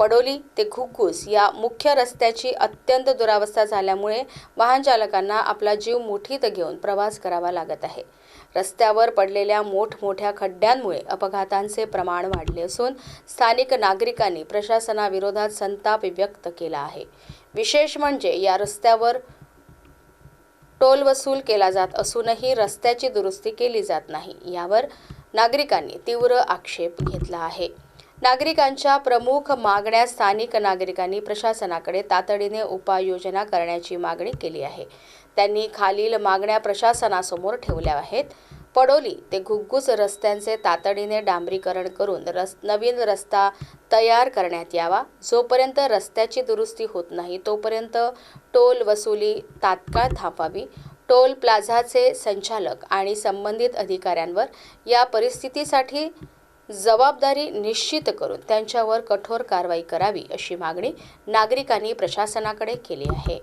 पडोली ते घुग्गुस या मुख्य रस्त्याची अत्यंत दुरावस्था झाल्यामुळे वाहन चालकांना आपला जीव मुठीत घेऊन प्रवास करावा लागत आहे. रस्त्यावर पडलेल्या मोठमोठ्या खड्ड्यांमुळे अपघातांचे प्रमाण वाढले असून स्थानिक नागरिकांनी प्रशासनाविरोधात संताप व्यक्त केला आहे. विशेष म्हणजे या रस्त्यावर टोल वसूल केला जात असूनही रस्त्याची दुरुस्ती केली जात नाही यावर नागरिकांनी तीव्र आक्षेप घेतला आहे. नागरिकांच्या प्रमुख मागण्या स्थानिक नागरिकांनी प्रशासनाकडे तातडीने उपाययोजना करण्याची मागणी केली आहे. त्यांनी खालील मागण्या प्रशासनासमोर ठेवल्या आहेत. पडोली ते घुग्गुस रस्त्यांचे तातडीने डांबरीकरण करून रस नवीन रस्ता तयार करण्यात यावा. जोपर्यंत रस्त्याची दुरुस्ती होत नाही तोपर्यंत टोल वसुली तात्काळ थांबवावी. टोल प्लाझाचे संचालक आणि संबंधित अधिकाऱ्यांवर या परिस्थितीसाठी जबाबदारी निश्चित करून त्यांच्यावर कठोर कारवाई करावी अशी मागणी नागरिकांनी प्रशासनाकडे केली आहे.